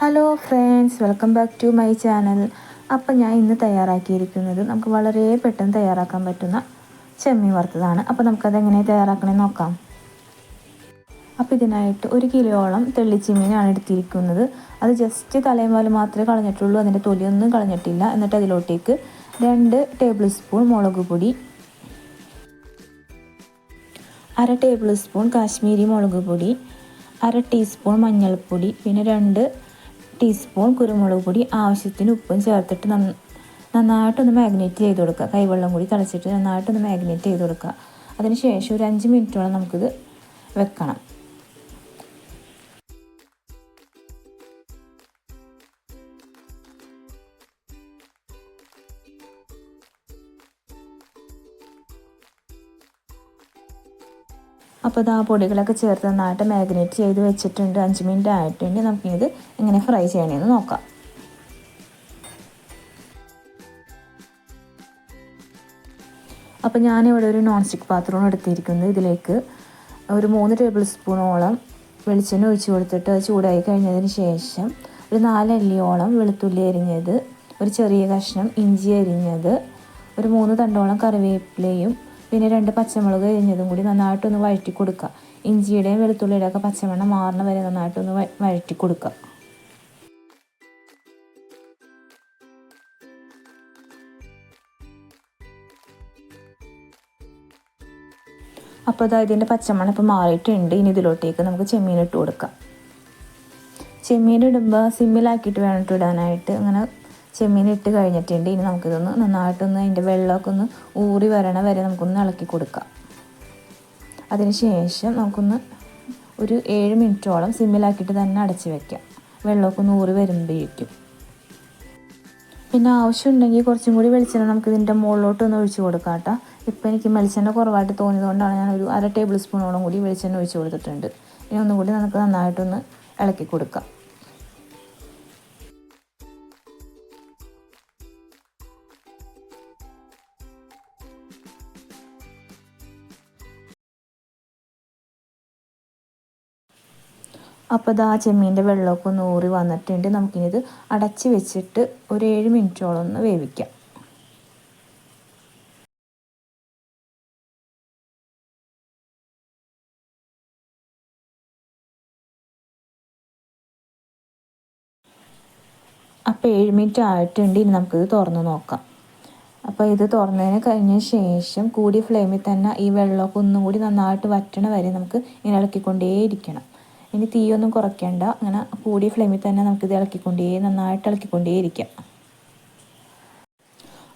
Hello friends welcome back to my channel അപ്പം ഞാൻ ഇന്ന് തയ്യാറാക്കിയിരിക്കുന്നത് നമുക്ക് വളരെ പെട്ടെന്ന് തയ്യാറാക്കാൻ പറ്റുന്ന ചെമ്മീൻ വറുത്തതാണ്. അപ്പോൾ നമുക്കതെങ്ങനെ തയ്യാറാക്കണമെന്ന് നോക്കാം. അപ്പോൾ ഇതിനായിട്ട് ഒരു കിലോയോളം തെള്ളിച്ചിമ്മീനാണ് എടുത്തിരിക്കുന്നത്. അത് ജസ്റ്റ് തലയും പോലെ മാത്രമേ കളഞ്ഞിട്ടുള്ളൂ. അതിന്റെ തൊലിയൊന്നും കളഞ്ഞിട്ടില്ല. എന്നിട്ട് അതിലോട്ടേക്ക് രണ്ട് ടേബിൾ സ്പൂൺ മുളക് പൊടി അര ടേബിൾ സ്പൂൺ കാശ്മീരി മുളക് പൊടി അര ടീസ്പൂൺ മഞ്ഞൾപ്പൊടി പിന്നെ രണ്ട് ടീസ്പൂൺ കുരുമുളക് പൊടി ആവശ്യത്തിന് ഉപ്പും ചേർത്തിട്ട് നന്നായിട്ടൊന്ന് മാഗ്നേറ്റ് ചെയ്ത് കൊടുക്കുക. കൈവെള്ളം കൂടി തളിച്ചിട്ട് നന്നായിട്ടൊന്ന് മാഗ്നേറ്റ് ചെയ്ത് കൊടുക്കുക. അതിന് ശേഷം ഒരു അഞ്ച് മിനിറ്റോളം നമുക്കിത് വെക്കണം. അപ്പോൾ ഇത് ആ പൊടികളൊക്കെ ചേർത്ത് നന്നായിട്ട് മാഗ്നേറ്റ് ചെയ്ത് വെച്ചിട്ടുണ്ട്. അഞ്ച് മിനിറ്റ് ആയിട്ടുണ്ട്. നമുക്കിത് എങ്ങനെ ഫ്രൈ ചെയ്യണമെന്ന് നോക്കാം. അപ്പോൾ ഞാനിവിടെ ഒരു നോൺ സ്റ്റിക്ക് പാത്രമാണ് എടുത്തിരിക്കുന്നത്. ഇതിലേക്ക് ഒരു മൂന്ന് ടേബിൾ സ്പൂണോളം വെളിച്ചെണ്ണ ഒഴിച്ച് കൊടുത്തിട്ട് ചൂടായി കഴിഞ്ഞതിന് ശേഷം ഒരു നാലല്ലിയോളം വെളുത്തുള്ളി അരിഞ്ഞത് ഒരു ചെറിയ കഷ്ണം ഇഞ്ചി അരിഞ്ഞത് ഒരു മൂന്ന് തണ്ടോളം കറിവേപ്പിലയും പിന്നെ രണ്ട് പച്ചമുളക് എരിഞ്ഞതും കൂടി നന്നായിട്ടൊന്ന് വഴറ്റി കൊടുക്കുക. ഇഞ്ചിയുടെയും വെളുത്തുള്ളിയുടെ ഒക്കെ പച്ചമണം മാറണ വരെ നന്നായിട്ടൊന്ന് വഴറ്റി കൊടുക്കുക. അപ്പോൾ അതായത് ഇതിന്റെ പച്ചമണം ഇപ്പോൾ മാറിയിട്ടുണ്ട്. ഇനി ഇതിലോട്ടേക്ക് നമുക്ക് ചെമ്മീൻ ഇട്ട് കൊടുക്കാം. ചെമ്മീൻ ഇടുമ്പോൾ സിമ്മിലാക്കിയിട്ട് വേണം ഇടാനായിട്ട്. അങ്ങനെ ചെമ്മീൻ ഇട്ട് കഴിഞ്ഞിട്ടുണ്ട്. ഇനി നമുക്കിതൊന്ന് നന്നായിട്ടൊന്ന് അതിന്റെ വെള്ളമൊക്കെ ഒന്ന് ഊറി വരണ വരെ നമുക്കൊന്ന് ഇളക്കി കൊടുക്കാം. അതിനുശേഷം നമുക്കൊന്ന് ഒരു ഏഴ് മിനിറ്റോളം സിമ്മിലാക്കിയിട്ട് തന്നെ അടച്ച് വെക്കാം. വെള്ളമൊക്കെ ഒന്ന് ഊറി വരുമ്പോഴേക്കും. പിന്നെ ആവശ്യമുണ്ടെങ്കിൽ കുറച്ചും കൂടി വെളിച്ചെണ്ണ നമുക്ക് ഇതിന്റെ മുകളിലോട്ട് ഒന്ന് ഒഴിച്ച് കൊടുക്കാം കേട്ടോ. ഇപ്പോൾ എനിക്ക് വെളിച്ചെണ്ണ കുറവായിട്ട് തോന്നിയതുകൊണ്ടാണ് ഞാൻ ഒരു അര ടേബിൾ സ്പൂണോളം കൂടി വെളിച്ചെണ്ണ ഒഴിച്ച് കൊടുത്തിട്ടുണ്ട്. ഇനി ഒന്നുകൂടി നമുക്ക് നന്നായിട്ടൊന്ന് ഇളക്കി കൊടുക്കാം. അപ്പോൾ ഇതാ ചെമ്മീന്റെ വെള്ളമൊക്കെ ഒന്ന് ഊറി വന്നിട്ടുണ്ട്. നമുക്കിനിത് അടച്ച് വെച്ചിട്ട് ഒരു ഏഴ് മിനിറ്റോളം ഒന്ന് വേവിക്കാം. അപ്പോൾ ഏഴ് മിനിറ്റ് ആയിട്ടുണ്ട്. ഇനി നമുക്കിത് തുറന്ന് നോക്കാം. അപ്പോൾ ഇത് തുറന്നതിന് കഴിഞ്ഞ ശേഷം കൂടിയ ഫ്ലെയിമിൽ തന്നെ ഈ വെള്ളമൊക്കെ ഒന്നുകൂടി നന്നായിട്ട് വറ്റണ വരെ നമുക്ക് ഇങ്ങനെ ഇളക്കിക്കൊണ്ടേയിരിക്കണം. ഇനി തീയൊന്നും കുറയ്ക്കേണ്ട. അങ്ങനെ കൂടിയ ഫ്ലെയിമിൽ തന്നെ നമുക്കിത് ഇളക്കിക്കൊണ്ടേ നന്നായിട്ട് ഇളക്കിക്കൊണ്ടേ ഇരിക്കാം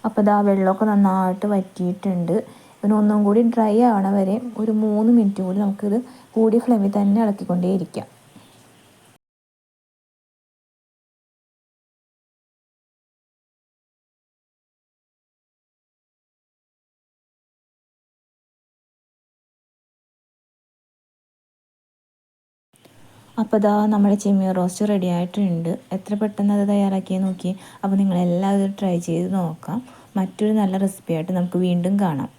അപ്പോൾ ഇതാ വെള്ളമൊക്കെ നന്നായിട്ട് വറ്റിയിട്ടുണ്ട്. പിന്നെ ഒന്നും കൂടി ഡ്രൈ ആവണ വരെ ഒരു മൂന്ന് മിനിറ്റ് കൂടി നമുക്കിത് കൂടിയ ഫ്ലെയിമിൽ തന്നെ ഇളക്കിക്കൊണ്ടേയിരിക്കാം. അപ്പോൾ ഇതാ നമ്മുടെ ചെമ്മീൻ റോസ്റ്റ് റെഡി ആയിട്ടുണ്ട്. എത്ര പെട്ടെന്ന് അത് തയ്യാറാക്കി നോക്കി അപ്പോൾ നിങ്ങളെല്ലാവരും ട്രൈ ചെയ്ത് നോക്കാം. മറ്റൊരു നല്ല റെസിപ്പിയായിട്ട് നമുക്ക് വീണ്ടും കാണാം.